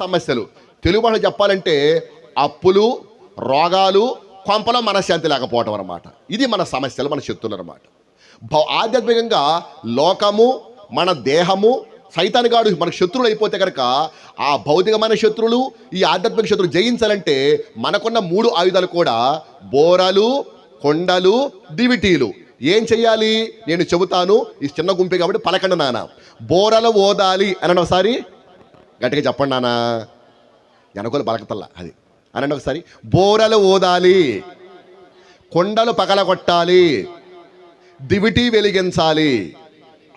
సమస్యలు. తెలుగు భాష చెప్పాలంటే అప్పులు రోగాలు కొంపలో మనశ్శాంతి లేకపోవడం అనమాట ఇది మన సమస్యలు మన శత్రువులు అనమాట భౌ- ఆధ్యాత్మికంగా లోకము మన దేహము సైతానిగాడు మన శత్రువులు అయిపోతే కనుక ఆ భౌతికమైన శత్రువులు ఈ ఆధ్యాత్మిక శత్రువులు జయించాలంటే మనకున్న మూడు ఆయుధాలు కూడా బోరలు కొండలు దివిటీలు. ఏం చెయ్యాలి? నేను చెబుతాను ఈ చిన్న గుంపే కాబట్టి పలకండి నాన్న. బోరలు ఓదాలి అని ఒకసారి గట్టిగా చెప్పండి నాన్న. వెనకలు బలకతల్లా అది. అనండి ఒకసారి బోరలు ఓదాలి కొండలు పగలగొట్టాలి దివిటి వెలిగించాలి.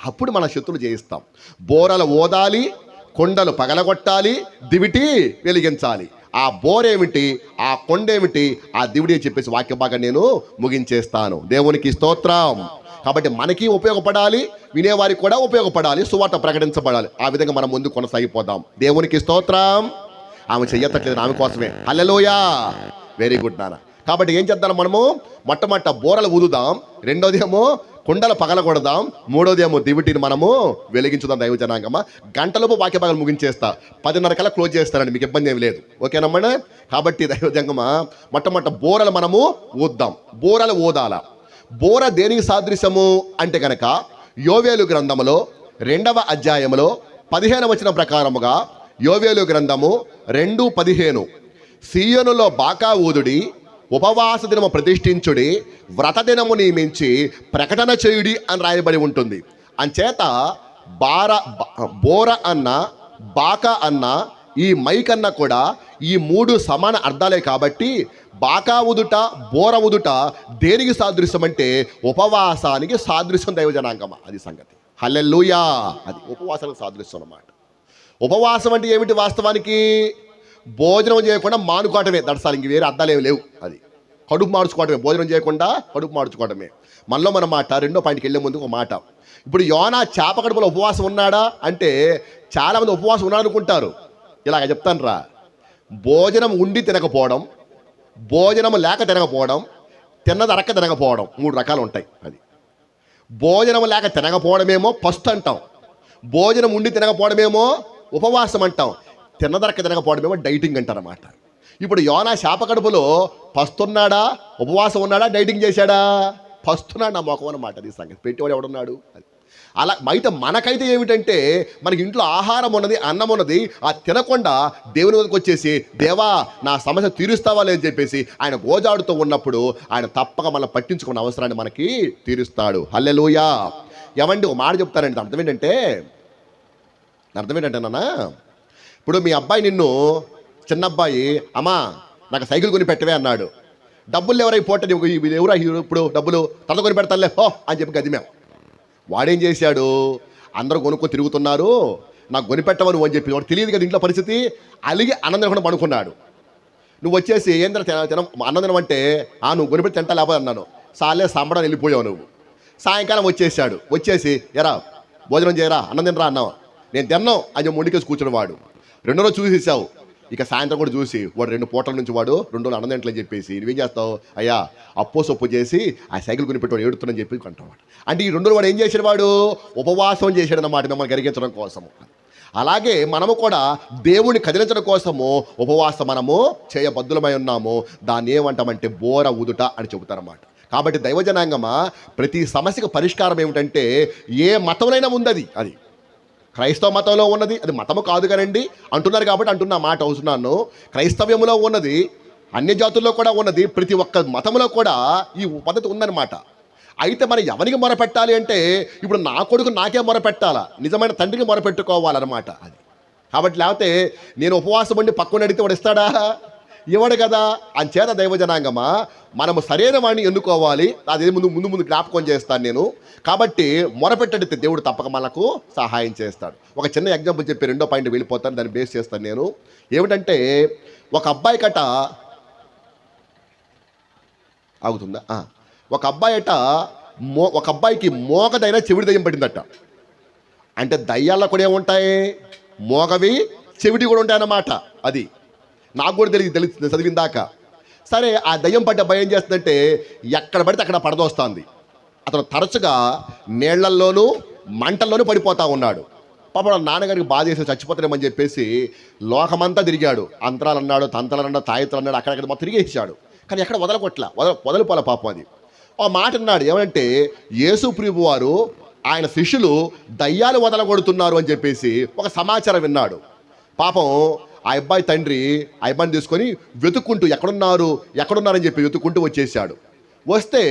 అప్పుడు మన శత్రులు జయిస్తాం. బోరలు ఓదాలి కొండలు పగలగొట్టాలి దివిటి వెలిగించాలి. ఆ బోరేమిటి ఆ కొండేమిటి ఆ దివిడి చెప్పేసి వాక్య భాగం నేను ముగించేస్తాను. దేవునికి స్తోత్రం. కాబట్టి మనకి ఉపయోగపడాలి వినేవారికి కూడా ఉపయోగపడాలి సువార్త ప్రకటించబడాలి. ఆ విధంగా మనం ముందు కొనసాగిపోదాం. దేవునికి స్తోత్రం. ఆమె చెయ్యట్లేదు ఆమె కోసమే. హల్లెలూయా. వెరీ గుడ్ నాన్న. కాబట్టి ఏం చేద్దాం మనము? మొట్టమొట్ట బోరలు ఊదుదాం. రెండోది ఏమో కుండలు పగలకూడదాం మూడోది ఏమో దివిటిని మనము వెలిగించుదాం దైవ జనాంగమా. గంటలోపు వాక్య భాగాలు ముగించేస్తా. పదిన్నర కల్లా క్లోజ్ చేస్తారండి మీకు ఇబ్బంది ఏమి లేదు. ఓకేనమ్మా కాబట్టి దైవ జంగమా మొట్టమొట్ట బోరలు మనము ఊద్దాం. బోరలు ఊదాల? బోర దేనికి సాదృశ్యము అంటే కనుక యోవేలు గ్రంథములో రెండవ అధ్యాయములో పదిహేను వచ్చిన ప్రకారముగా యోవేలు గ్రంథము రెండు పదిహేను. సీయోనులో బాకా ఊదుడి ఉపవాస దినము ప్రతిష్ఠించుడి వ్రత దినము నియమించి ప్రకటన చేయుడి అని రాయబడి ఉంటుంది. అంచేత బార బోర అన్న బాక అన్న ఈ మైక్ అన్న కూడా ఈ మూడు సమాన అర్థాలే కాబట్టి బాకా ఉదుట బోర ఉదుట దేనికి సాదృశ్యం అంటే ఉపవాసానికి సాదృశ్యం దైవజనాంగమ అది సంగతి. హల్లెల్లుయా అది ఉపవాసానికి సాదృశ్యం అన్నమాట. ఉపవాసం అంటే ఏమిటి వాస్తవానికి? భోజనం చేయకుండా మానుకోవటమే. దడసాలి ఇంక వేరే అర్థాలు ఏమి లేవు. అది కడుపు మార్చుకోవటమే. భోజనం చేయకుండా కడుపు మార్చుకోవటమే. మనలో మన మాట రెండో పాయింట్కి వెళ్ళే ముందు ఒక మాట. ఇప్పుడు యోనా చేప కడుపులో ఉపవాసం ఉన్నాడా? అంటే చాలామంది ఉపవాసం ఉన్నారనుకుంటారు. ఇలాగ చెప్తాను రా భోజనం ఉండి తినకపోవడం భోజనం లేక తినకపోవడం తిన్న అరక్క తినకపోవడం మూడు రకాలు ఉంటాయి అది. భోజనం లేక తినకపోవడమేమో ఫస్ట్ అంటాం. భోజనం ఉండి తినకపోవడమేమో ఉపవాసం అంటాం. తిన్నదరక తినకపోవడమేమో డైటింగ్ అంటారన్నమాట. ఇప్పుడు యోనా శాప కడుపులో పస్తున్నాడా ఉపవాసం ఉన్నాడా డైటింగ్ చేశాడా? పస్తున్నాడు నా మొఖం అన్నమాట అది సంగతి. పెట్టేవాడు ఎవడున్నాడు? అది. అలా బయట మనకైతే ఏమిటంటే మనకి ఇంట్లో ఆహారం ఉన్నది అన్నం ఉన్నది ఆ తినకుండా దేవుని వద్దకు వచ్చేసి దేవా నా సమస్య తీరుస్తావా లేదని చెప్పేసి ఆయన గోజాడుతూ ఉన్నప్పుడు ఆయన తప్పక మనం పట్టించుకున్న అవసరాన్ని మనకి తీరుస్తాడు. హల్లెలూయా. ఏమండి ఒక మాట చెప్తానండి. అర్థం ఏంటంటే అర్థం ఏంటంటే నాన్న ఇప్పుడు మీ అబ్బాయి నిన్ను చిన్న అబ్బాయి అమ్మా నాకు సైకిల్ కొని పెట్టవే అన్నాడు. డబ్బులు ఎవరై పోటీ ఎవరా ఇప్పుడు డబ్బులు తల కొని పెడతానులే హో అని చెప్పి గదిమాం. వాడేం చేశాడు? అందరూ కొనుక్కో తిరుగుతున్నారు. నాకు కొనిపెట్టవను అని చెప్పి వాడు తెలియదు కదా ఇంట్లో పరిస్థితి. అలిగి అన్నం కూడా పడుకున్నాడు. నువ్వు వచ్చేసి ఏంద్ర తిన తిన అన్నం తినమంటే ఆ నువ్వు కొనిపెట్టి తింటా లేకపోతే అన్నాను. సాలే సంబడం వెళ్ళిపోయావు నువ్వు. సాయంకాలం వచ్చేసాడు. వచ్చేసి ఎరా భోజనం చేయరా అన్నం తినరా అన్నావు. నేను తిన్నావు అని ముండికేసి కూర్చున్నవాడు రెండో రోజు చూసేసావు ఇక సాయంత్రం కూడా చూసి వాడు రెండు పూటల నుంచి వాడు రెండు రోజులు అన్నం చెప్పేసి నువ్వేం చేస్తావు? అయ్యా అప్పో సొప్పు చేసి ఆ సైకిల్ కొని పెట్టి ఏడుతున్నాని చెప్పి అంటాడు అంటే ఈ రెండు రోజులు వాడు ఏం చేశాడు వాడు? ఉపవాసం చేశాడు అన్నమాట మిమ్మల్ని కరిగించడం కోసము. అలాగే మనము కూడా దేవుని కదిలించడం కోసము ఉపవాసం మనము చేయబద్దులమై ఉన్నాము. దాన్ని ఏమంటామంటే బోర ఊదుట అని చెబుతారన్నమాట. కాబట్టి దైవజనాంగమా ప్రతి సమస్యకు పరిష్కారం ఏమిటంటే ఏ మతంలోనైనా ఉందది అది. క్రైస్తవ మతంలో ఉన్నది అది మతము కాదు కనండి అంటున్నారు కాబట్టి అంటున్నా మాట అవుతున్నాను క్రైస్తవ్యంలో ఉన్నది అన్య జాతుల్లో కూడా ఉన్నది ప్రతి ఒక్క మతంలో కూడా ఈ పద్ధతి ఉందన్నమాట. అయితే మనం ఎవరికి మొరపెట్టాలి అంటే ఇప్పుడు నా కొడుకు నాకే మొరపెట్టాలా? నిజమైన తండ్రికి మొరపెట్టుకోవాలన్నమాట అది. కాబట్టి లేకపోతే నేను ఉపవాసం ఉండి పక్కన అడిగితే వాడు ఇస్తాడా? ఇవ్వడు కదా? అంచేత దైవ జనాంగమా మనము సరైన వాడిని ఎన్నుకోవాలి. అదే ముందు ముందు ముందు జ్ఞాపకం చేస్తాను నేను. కాబట్టి మొరపెట్టడితే దేవుడు తప్పక మనకు సహాయం చేస్తాడు. ఒక చిన్న ఎగ్జాంపుల్ చెప్పి రెండో పాయింట్ వెళ్ళిపోతాను. దాన్ని బేస్ చేస్తాను నేను. ఏమిటంటే ఒక అబ్బాయి కట ఆగుతుందా? ఒక అబ్బాయి అట మో ఒక అబ్బాయికి మోగదైన చెవిడి దయ్యం పడిందట. అంటే దయ్యాల్లో కూడా ఏముంటాయి? మోగవి చెవిటి కూడా ఉంటాయి అన్నమాట అది. నాకు కూడా తెలియదు తెలిసి చదివిందాక సరే ఆ దయ్యం పడ్డ భయం చేస్తుందంటే ఎక్కడ పడితే అక్కడ పడదోస్తుంది. అతను తరచుగా నీళ్ళల్లోనూ మంటల్లోనూ పడిపోతా ఉన్నాడు. పాపం నాన్నగారికి బాధ చేసి చచ్చిపోతారేమని చెప్పేసి లోకమంతా తిరిగాడు. అంతరాలు అన్నాడు తంతలు అన్నాడు తాయితలు అన్నాడు అక్కడక్కడ మొత్తం తిరిగేసాడు కానీ ఎక్కడ వదలకొట్ల వదల వదలిపోలే పాపం అది. ఆ మాట అన్నాడు ఏమంటే యేసు ప్రియువు వారు ఆయన శిష్యులు దయ్యాలు వదలగొడుతున్నారు అని చెప్పేసి ఒక సమాచారం విన్నాడు. పాపం ఆ అబ్బాయి తండ్రి ఆ అబ్బాయిని తీసుకొని వెతుక్కుంటూ ఎక్కడున్నారు ఎక్కడున్నారని చెప్పి వెతుక్కుంటూ వచ్చేసాడు వస్తే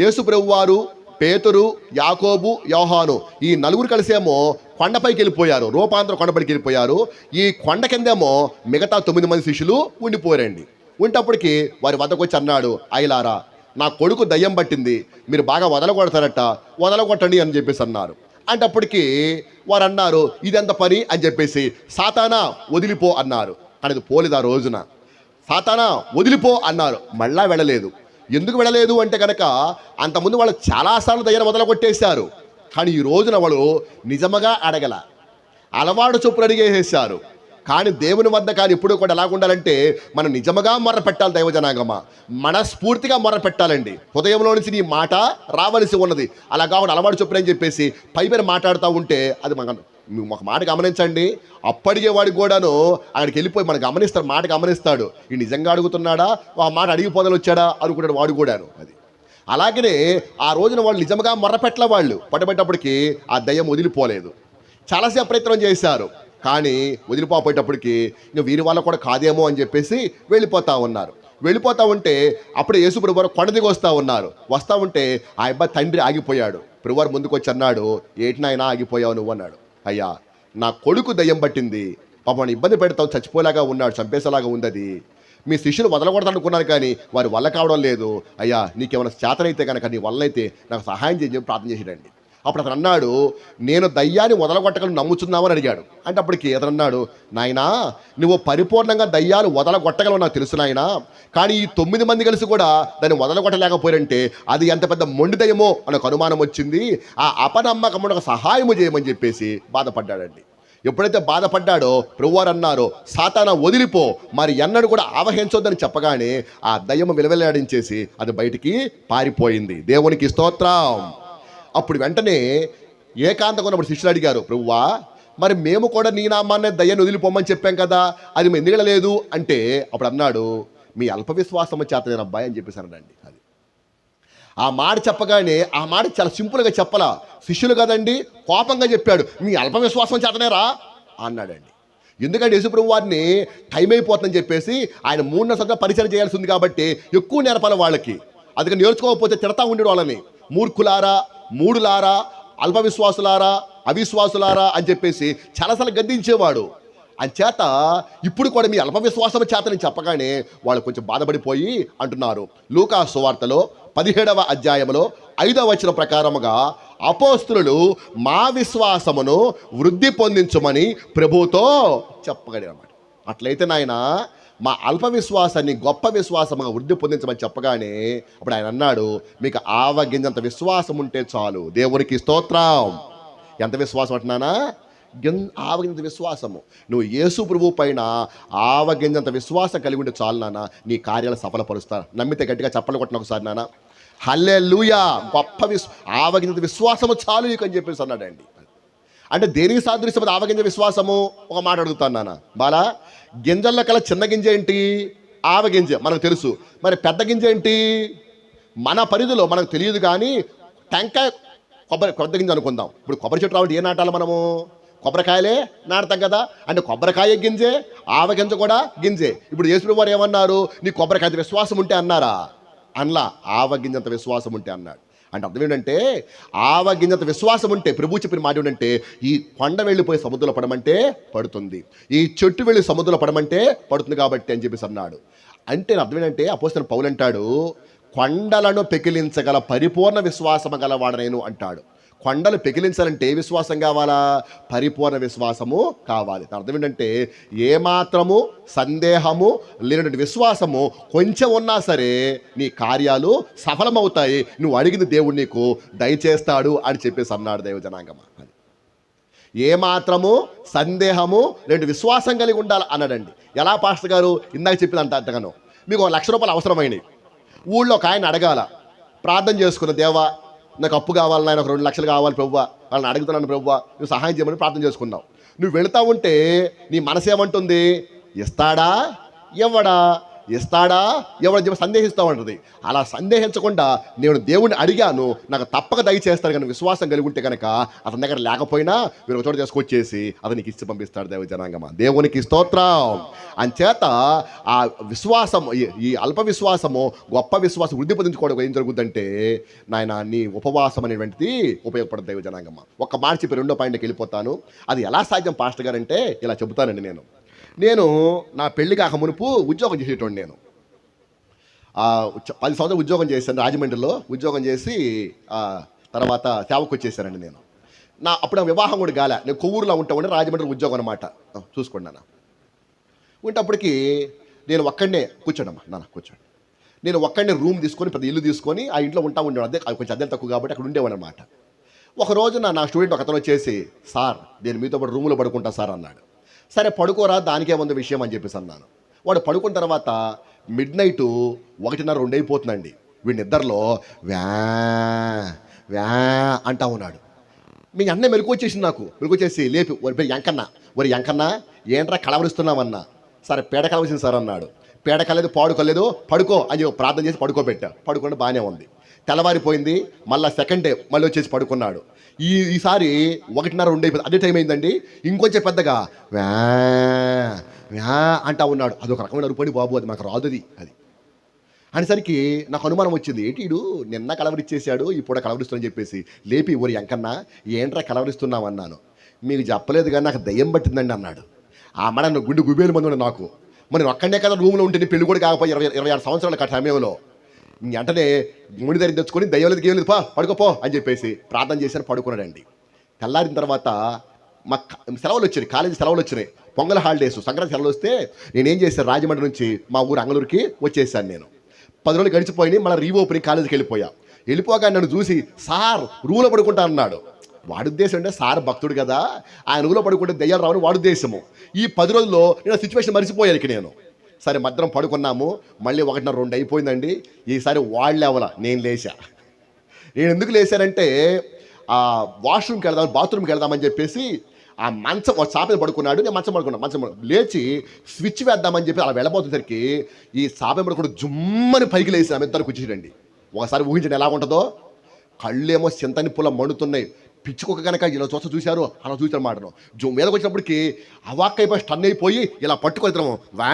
యేసు ప్రభు వారు పేతురు యాకోబు యోహాను ఈ నలుగురు కలిసేమో కొండపైకి వెళ్ళిపోయారు రూపాంతర కొండపైకి వెళ్ళిపోయారు. ఈ కొండ కిందేమో మిగతా తొమ్మిది మంది శిష్యులు ఉండిపోరండి ఉంటప్పటికి వారి వద్దకు వచ్చి అన్నాడు ఐలారా నా కొడుకు దయ్యం పట్టింది మీరు బాగా వదలగొడతారట వదలగొట్టండి అని చెప్పేసి అన్నారు. అంటే అప్పటికి వారు అన్నారు ఇదెంత పని? అని చెప్పేసి సాతానా వదిలిపో అన్నారు. కానీ అది పోలేదు ఆ రోజున. సాతానా వదిలిపో అన్నారు. మళ్ళా వెళ్ళలేదు. ఎందుకు వెళ్ళలేదు అంటే కనుక అంతకుముందు వాళ్ళు చాలాసార్లు దగ్గర వదలగొట్టేశారు కానీ ఈ రోజున వాళ్ళు నిజముగా అడగల. అలవాటు చొప్పులు అడిగేసేసారు కానీ దేవుని వద్ద కానీ ఎప్పుడూ కూడా ఎలా ఉండాలంటే మనం నిజముగా మొర్ర పెట్టాలి దైవజనాంగమా. మనస్ఫూర్తిగా మొర్ర పెట్టాలండి హృదయంలో నుంచి నీ మాట రావలసి ఉన్నది. అలా కాకుండా అలవాటు చొప్పున చెప్పేసి పై పైన మాట్లాడుతూ ఉంటే అది మన ఒక మాట గమనించండి. అప్పటికే వాడికి కూడాను అక్కడికి వెళ్ళిపోయి మనం గమనిస్తాడు మాట గమనిస్తాడు. ఈ నిజంగా అడుగుతున్నాడా? ఆ మాట అడిగిపోదలు వచ్చాడా? అనుకుంటాడు వాడు కూడాను అది. అలాగనే ఆ రోజున వాళ్ళు నిజంగా మొర్రపెట్ల వాళ్ళు. పట్టబెట్టప్పటికి ఆ దయ్యం వదిలిపోలేదు. చాలాసేపు ప్రయత్నం చేశారు. కానీ వదిలిపోయేటప్పటికి ఇంకా వీరి వల్ల కూడా కాదేమో అని చెప్పేసి వెళ్ళిపోతా ఉన్నారు. వెళ్ళిపోతా ఉంటే అప్పుడు యేసు ప్రభువారు కొండ దిగి వస్తూ ఉన్నారు. వస్తూ ఉంటే ఆ అబ్బాయి తండ్రి ఆగిపోయాడు. ప్రభువారు ముందుకు వచ్చి అన్నాడు ఏటి నాయనా ఆగిపోయావు నువ్వు అన్నాడు. అయ్యా నా కొడుకు దయ్యం పట్టింది. పాపం ఇబ్బంది పెడతావు చచ్చిపోయేలాగా ఉన్నాడు చంపేసేలాగా ఉంది అది మీ శిష్యులు వదలకూడదనుకున్నాను కానీ వారి వల్ల కావడం లేదు. అయ్యా నీకేమైనా చేతనైతే కనుక నీ వల్ల అయితే నాకు సహాయం చేయని ప్రార్థన చేసిరండి అప్పుడు అతను అన్నాడు నేను దయ్యాన్ని వదలగొట్టగలను నమ్ముతున్నామని అడిగాడు. అంటే అప్పటికి అతను అన్నాడు నాయనా నువ్వు పరిపూర్ణంగా దయ్యాలు వదలగొట్టగలవు నాకు తెలుసు నాయనా కానీ ఈ తొమ్మిది మంది కలిసి కూడా దాన్ని వదలగొట్టలేకపోయారంటే అది ఎంత పెద్ద మొండి దయ్యమో అని ఒక అనుమానం వచ్చింది. ఆ అపనమ్మకమునకు సహాయము చేయమని చెప్పేసి బాధపడ్డాడండి. ఎప్పుడైతే బాధపడ్డాడో ప్రభువారు అన్నారో సాతాన వదిలిపో మరి ఎన్నడు కూడా ఆవహించొద్దని చెప్పగానే ఆ దయ్యము విలవిల్లాడించేసి అది బయటికి పారిపోయింది. దేవునికి స్తోత్రం. అప్పుడు వెంటనే ఏకాంతంగా ఉన్నప్పుడు శిష్యులు అడిగారు ప్రభువా మరి మేము కూడా నీ నామాన్నే దయ్యాన్ని వదిలిపోమని చెప్పాం కదా అది మేము ఎందుకు లేదు అంటే అప్పుడు అన్నాడు మీ అల్ప విశ్వాసము చేత నేను అబ్బాయి అని చెప్పేసానండి అది. ఆ మాట చెప్పగానే ఆ మాట చాలా సింపుల్గా చెప్పలా శిష్యులు కదండి కోపంగా చెప్పాడు మీ అల్ప విశ్వాసం చేతనేరా? అన్నాడండి. ఎందుకంటే యేసుప్రభు వారిని టైం అయిపోతుందని చెప్పేసి ఆయన మూడున్నర సంవత్సరాలు పరిచయం చేయాల్సి ఉంది కాబట్టి ఎక్కువ నేర్పాలి వాళ్ళకి. అందుకని నేర్చుకోకపోతే తిడతా ఉండేవాళ్ళని. మూర్ఖులారా మూడులారా అల్పవిశ్వాసులారా అవిశ్వాసులారా అని చెప్పేసి చాలాసార్లు గద్దించేవాడు. అంచేత ఇప్పుడు కూడా మీ అల్ప చేతని చెప్పగానే వాళ్ళు కొంచెం బాధపడిపోయి అంటున్నారు. లూకా సువార్తలో పదిహేడవ అధ్యాయంలో ఐదవ వచన ప్రకారముగా అపోస్తులు మా విశ్వాసమును వృద్ధి పొందించమని ప్రభుతో చెప్పగలిగామాట అట్లయితే నాయన మా అల్ప విశ్వాసాన్ని గొప్ప విశ్వాసంగా వృద్ధి పొందించమని చెప్పగానే అప్పుడు ఆయన అన్నాడు మీకు ఆవగింజంత విశ్వాసం ఉంటే చాలు. దేవునికి స్తోత్రం. ఎంత విశ్వాసం అంటున్నానా ఆవగింజంత విశ్వాసము. నువ్వు యేసు ప్రభు పైన ఆవగింజంత విశ్వాసం కలిగి ఉంటే చాలు నాన్న నీ కార్యాలు సఫలపరుస్తా. నమ్మితే గట్టిగా చెప్పలు కొట్టిన ఒకసారి నాన్న హల్లే లూయా గొప్ప విశ్వ ఆవగింజంత విశ్వాసము చాలు నీకు అని చెప్పేసి అన్నాడండి. అంటే దేనికి సాదృశ్యం అది ఆవగింజ విశ్వాసము? ఒక మాట అడుగుతాను నాన్న. బాలా గింజల్లో కల చిన్న గింజ ఏంటి? ఆవగింజ మనకు తెలుసు. మరి పెద్ద గింజ ఏంటి? మన పరిధిలో మనకు తెలియదు కానీ టెంకాయ కొబ్బరి కొత్త గింజ అనుకుందాం. ఇప్పుడు కొబ్బరి చెట్టు రావంటే ఏ నాటాలి మనము? కొబ్బరికాయలే నాడతాం కదా. అంటే కొబ్బరికాయ గింజే ఆవ గింజ కూడా గింజే. ఇప్పుడు యేసుడు వారు ఏమన్నారు? నీ కొబ్బరికాయ విశ్వాసం ఉంటే అన్నారా? అన్లా ఆవ గింజంత విశ్వాసం ఉంటే అన్నాడు. అంటే అర్థం ఏంటంటే ఆవ గింజంత విశ్వాసం ఉంటే ప్రభు చెప్పిన మాట ఏంటంటే ఈ కొండ వెళ్ళిపోయి సముద్రంలో పడమంటే పడుతుంది. ఈ చెట్టు వెళ్ళి సముద్రంలో పడమంటే పడుతుంది కాబట్టి అని చెప్పేసి అన్నాడు. అంటే అర్థం ఏంటంటే అపోస్తున్న పౌలు అంటాడు కొండలను పెకిలించగల పరిపూర్ణ విశ్వాసము గలవాడు నేను అంటాడు. కొండలు పెకిలించాలంటే ఏ విశ్వాసం కావాలా? పరిపూర్ణ విశ్వాసము కావాలి. అర్థం ఏంటంటే ఏమాత్రము సందేహము లేనటువంటి విశ్వాసము కొంచెం ఉన్నా సరే నీ కార్యాలు సఫలమవుతాయి. నువ్వు అడిగిన దేవుడు నీకు దయచేస్తాడు అని చెప్పేసి అన్నాడు దేవ జనాంగమా అది. ఏమాత్రము సందేహము రెండు విశ్వాసం కలిగి ఉండాలి అన్నాడండి. ఎలా పాస్టర్ గారు? ఇందాక చెప్పింది అంత అంతగాను. మీకు ఒక లక్ష రూపాయలు అవసరమైనవి ఊళ్ళో ఒక ఆయన అడగాల ప్రార్థన చేసుకున్న దేవా నాకు అప్పు కావాలి నాయన ఒక రెండు లక్షలు కావాలి ప్రభువా. వాళ్ళని అడుగుతున్నాను ప్రభు నువ్వు సహాయం చేయమని ప్రార్థన చేసుకున్నావు. నువ్వు వెళుతూ ఉంటే నీ మనసు ఏమంటుంది ఇస్తాడా? ఇవ్వడా? ఇస్తాడా? ఎవరు చెప్పి సందేహిస్తూ ఉంటుంది. అలా సందేహించకుండా నేను దేవుణ్ణి అడిగాను నాకు తప్పక దయచేస్తాను కానీ విశ్వాసం కలిగి ఉంటే కనుక అతని దగ్గర లేకపోయినా మీరు ఒక చోట తీసుకొచ్చేసి అతనికి ఇచ్చి పంపిస్తాడు దేవ జనాంగమా. దేవునికి స్తోత్రం. అంచేత ఆ విశ్వాసం ఈ- అల్ప విశ్వాసము గొప్ప విశ్వాసం వృద్ధి పొందించుకోవడం ఏం జరుగుతుందంటే నాయన నీ ఉపవాసం అనేటువంటిది ఉపయోగపడదు దైవ జనాంగమ్మ ఒక మాట చెప్పి రెండో పాయింట్కి వెళ్ళిపోతాను. అది ఎలా సాధ్యం పాస్టర్ గారు అంటే ఇలా చెబుతానండి నేను. నేను నా పెళ్ళి కాక మునుపు ఉద్యోగం చేసేటోండి నేను. పది సంవత్సరాలు ఉద్యోగం చేశాను రాజమండ్రిలో. ఉద్యోగం చేసి తర్వాత సేవకు వచ్చేసానండి నేను. నా అప్పుడు వివాహం కూడా గాలే నేను కొవ్వూరులో ఉంటా ఉండే రాజమండ్రి ఉద్యోగం అనమాట చూసుకోండి నాన్న. ఉంటప్పటికి నేను ఒక్కడనే కూర్చోండమ్మా. నాన్న కూర్చోండి. నేను ఒక్కడనే రూమ్ తీసుకొని పెద్ద ఇల్లు తీసుకొని ఆ ఇంట్లో ఉంటా ఉండేవాడు అదే కొంచెం అద్దెలు తక్కువ కాబట్టి అక్కడ ఉండేవాడు అనమాట ఒక రోజున నా స్టూడెంట్ ఒక అతను వచ్చేసి సార్ నేను మీతో పాటు రూమ్లో పడుకుంటా సార్ అన్నాడు. సరే పడుకోరా దానికే ఉంది విషయం అని చెప్పేసి అన్నాను. వాడు పడుకున్న తర్వాత మిడ్ నైట్ ఒకటిన్నర రెండు అయిపోతుందండి వీడి నిద్రలో వ్యా వ్యా అంటా ఉన్నాడు. మీ అన్న మెలకు వచ్చేసింది నాకు. మెలకు వచ్చేసి లేపి వారి పేరు ఎంకన్న వారి ఎంకన్న ఏంట్రా కలవరిస్తున్నావన్నా? సరే పేడ కలవసింది సార్ అన్నాడు. పేడ కలేదు పాడుకోలేదు పడుకో అని ప్రార్థన చేసి పడుకోబెట్టా. పడుకుంటే బాగానే ఉంది. తెల్లవారిపోయింది మళ్ళీ సెకండ్ డే మళ్ళీ వచ్చేసి పడుకున్నాడు. ఈ ఈసారి ఒకటిన్నర రెండు అయిపోయింది అదే టైం అయిందండి. ఇంకొంచెం పెద్దగా వ్యా వ్యా అంటా ఉన్నాడు. అదొక రకమైన అరుపడి బాబు అది మాకు రాదు అది. అది అనేసరికి నాకు అనుమానం వచ్చింది. ఏంటి ఇడు నిన్న కలవరిచ్చేసాడు ఇప్పుడు కలవరిస్తున్నా చెప్పేసి. లేపి ఊరి ఎంకన్నా ఏంట్రా కలవరిస్తున్నావు? అన్నాను. మీకు చెప్పలేదు కానీ నాకు దయ్యం పట్టిందండి అన్నాడు. ఆ మడ నా గుండె గుబేలు మంది ఉన్నాడు నాకు. మరి ఒక్కడే కదా రూమ్లో ఉంటే పెళ్ళి కూడా కాకపోయి ఇరవై ఇరవై ఆరు సంవత్సరాలు ఆ సమయంలో. వెంటనే ముడి దగ్గర తెచ్చుకొని దయ్యం లేదు గేయం లేదు పా పడుకోపో అని చెప్పేసి ప్రార్థన చేశారు పడుకున్నాడండి తెల్లారిన తర్వాత మా సెలవులు వచ్చినాయి కాలేజీ సెలవులు వచ్చినాయి. పొంగల్ హాలిడేస్ సంక్రాంతి సెలవులు వస్తే నేనేం చేశాను రాజమండ్రి నుంచి మా ఊరు అంగళూరుకి వచ్చేసాను నేను. పది రోజులు గడిచిపోయి మళ్ళీ రీఓపెనింగ్ కాలేజీకి వెళ్ళిపోయా. వెళ్ళిపోగా నన్ను చూసి సార్ రూలో పడుకుంటా అన్నాడు. వాడు ఉద్దేశం అంటే సార్ భక్తుడు కదా ఆయన రూలో పడుకుంటే దయ్యాలు రావని వాడు ఉద్దేశము. ఈ పది రోజుల్లో నేను సిచ్యువేషన్ మర్చిపోయాను ఇక నేను. సరే మధ్యం పడుకున్నాము. మళ్ళీ ఒకటిన్నర రెండు అయిపోయిందండి. ఈసారి వాళ్ళు లేవల నేను లేచా నేను ఎందుకు లేచానంటే ఆ వాష్రూమ్కి వెళ్దాం బాత్రూమ్కి వెళ్దామని చెప్పేసి ఆ మంచం ఒక చాప పడుకున్నాడు నేను మంచం పడుకున్నాను మంచం లేచి స్విచ్ వేద్దామని చెప్పి అలా వెళ్ళబోతుందరికి ఈ చాప మీద పడుకుంటూ జుమ్మని పైకి లేచి ఆమె ఇద్దరు కూర్చోండి ఒకసారి ఊహించండి ఎలా ఉంటుందో. కళ్ళేమో చింతని పుల్ల మండుతున్నాయి. పిచ్చుకొక కనుక ఇలా చూస్త చూశారు. అలా చూశారు మాటను. జో మీదకి వచ్చినప్పటికి అవాక్కైపోయి స్టన్ అయిపోయి ఇలా పట్టుకొని వా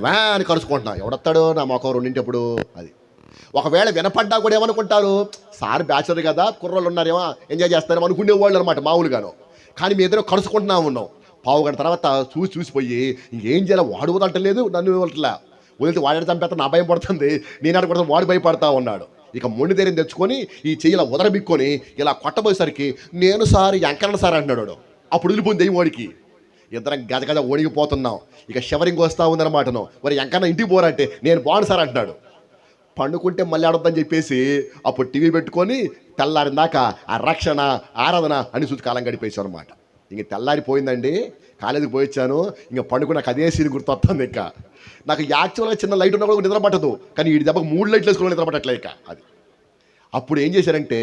వా అని కలుసుకుంటున్నా ఎవడొస్తాడు నా మొఖం రెండింటప్పుడు. అది. ఒకవేళ వినపడ్డా కూడా ఏమనుకుంటారు? సార్ బ్యాచులర్ కదా కుర్రోళ్ళు ఉన్నారేమో ఎంజాయ్ చేస్తారేమో అనుకునేవాళ్ళు అనమాట మామూలుగాను. కానీ మీ ఇద్దరు కలుసుకుంటున్నా ఉన్నాం. పావుగంట తర్వాత చూసి చూసిపోయి ఇంకేం చేయాలి? వాడు వదలట్లేదు నన్ను వదలట్లే. వదిలితే వాడాడు చంపేస్తా నా భయం పడుతుంది. నేను ఆడకూడదు వాడు భయపడతా ఉన్నాడు ఇక మొండి ధైర్యం తెచ్చుకొని ఈ చెయ్యిలా ఉదరబిక్కొని ఇలా కొట్టబోయేసరికి నేను సార్ ఎంకరణ సార్ అంటున్నాడు అప్పుడు వెళ్ళిపోయింది వాడికి. ఇద్దరం గద గద ఓడిగిపోతున్నాం. ఇక షవరింగ్ వస్తా ఉందన్నమాటను. మరి ఎంకన్నా ఇంటికి పోరంటే నేను బాగుండు సార్ అంటున్నాడు. పండుకుంటే మళ్ళీ ఆడొద్దని చెప్పేసి అప్పుడు టీవీ పెట్టుకొని తెల్లారిన దాకా ఆ రక్షణ ఆరాధన అని చూసి కాలం గడిపేశాం అనమాట ఇంక తెల్లారిపోయిందండి. కాలేజీకి పోయి వచ్చాను ఇంక పండుకున్న నాకు అదే సీన్ గుర్తొస్తుంది ఇక. నాకు యాక్చువల్గా చిన్న లైట్ ఉన్నా కూడా నిద్ర పట్టదు. కానీ ఈ దెబ్బకు మూడు లైట్లు వేసుకుని నిద్ర పట్టట్లే ఇక అది. అప్పుడు ఏం చేశారంటే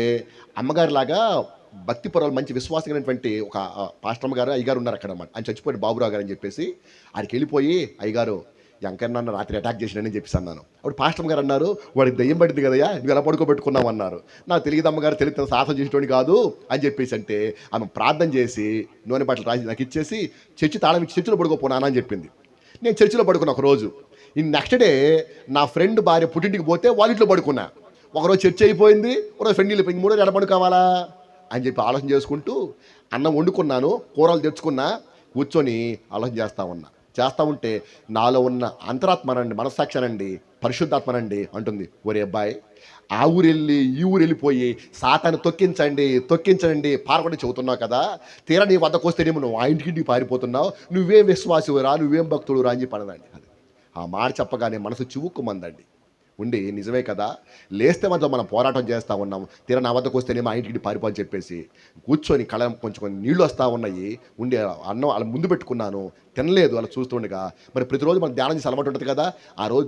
అమ్మగారిలాగా భక్తి పొరలు మంచి విశ్వాసమైనటువంటి ఒక ఆ, పాస్టమ్మ గారు అయ్యగారు ఉన్నారు అక్కడ అన్నమాట ఆయన చచ్చిపోయిన బాబురావు గారు అని చెప్పేసి. ఆడికి వెళ్ళిపోయి అయ్యగారు ఎంకన్నా నన్ను రాత్రి అటాక్ చేసినని చెప్పేసి అన్నాను. అప్పుడు పాస్టమ్ గారు అన్నారు వాడికి దయ్యం పడింది కదయ్యా నువ్వు ఎలా పడుకోబెట్టుకున్నావు? అన్నారు. నా తెలియదు అమ్మగారు తెలియదు సాహసం చేసేటోని కాదు అని చెప్పేసి అంటే ఆమె ప్రార్థన చేసి నూనె బట్టలు రాసి నాకు ఇచ్చేసి చర్చి తాళం ఇచ్చి చర్చిలో పడుకోపోనా అని చెప్పింది. నేను చర్చిలో పడుకున్నా ఒక రోజు ఈ నెక్స్ట్ డే నా ఫ్రెండ్ భార్య పుట్టింటికి పోతే వాళ్ళ ఇంట్లో పడుకున్నా. ఒకరోజు చర్చి అయిపోయింది ఒకరోజు ఫ్రెండ్ వెళ్ళిపోయింది మూడో ఎలా పడుకోవాలా? అని చెప్పి ఆలోచన చేసుకుంటూ అన్నం వండుకున్నాను కూరలు తెచ్చుకున్నా కూర్చొని ఆలోచన చేస్తా ఉన్నా. చేస్తూ ఉంటే నాలో ఉన్న అంతరాత్మనండి మనస్సాక్షనండి పరిశుద్ధాత్మనండి అంటుంది. ఒరే అబ్బాయి ఆ ఊరెళ్ళి ఈ ఊరు వెళ్ళిపోయి సాతాన్ని తొక్కించండి తొక్కించండి పారకుండా చెబుతున్నావు కదా తీరా నీ వద్దకు వస్తే నువ్వు ఆ ఇంటికి పారిపోతున్నావు నువ్వేం విశ్వాసివురా నువ్వేం భక్తుడు రా అని చెప్పి అది. ఆ మాట చెప్పగానే మనసు చివుక్కుమందండి. ఉండి నిజమే కదా? లేస్తే మాత్రం మనం పోరాటం చేస్తూ ఉన్నాం. తీరా నా వద్దకు వస్తేనే మా ఇంటికి పారిపో అని చెప్పేసి కూర్చొని కళ కొంచెం కొన్ని నీళ్ళు వస్తూ ఉన్నాయి. ఉండి అన్నం అలా ముందు పెట్టుకున్నాను. తినలేదు అలా చూస్తుండగా. మరి ప్రతిరోజు మనం ధ్యానం చేసి అలవాటు ఉంటుంది కదా? ఆ రోజు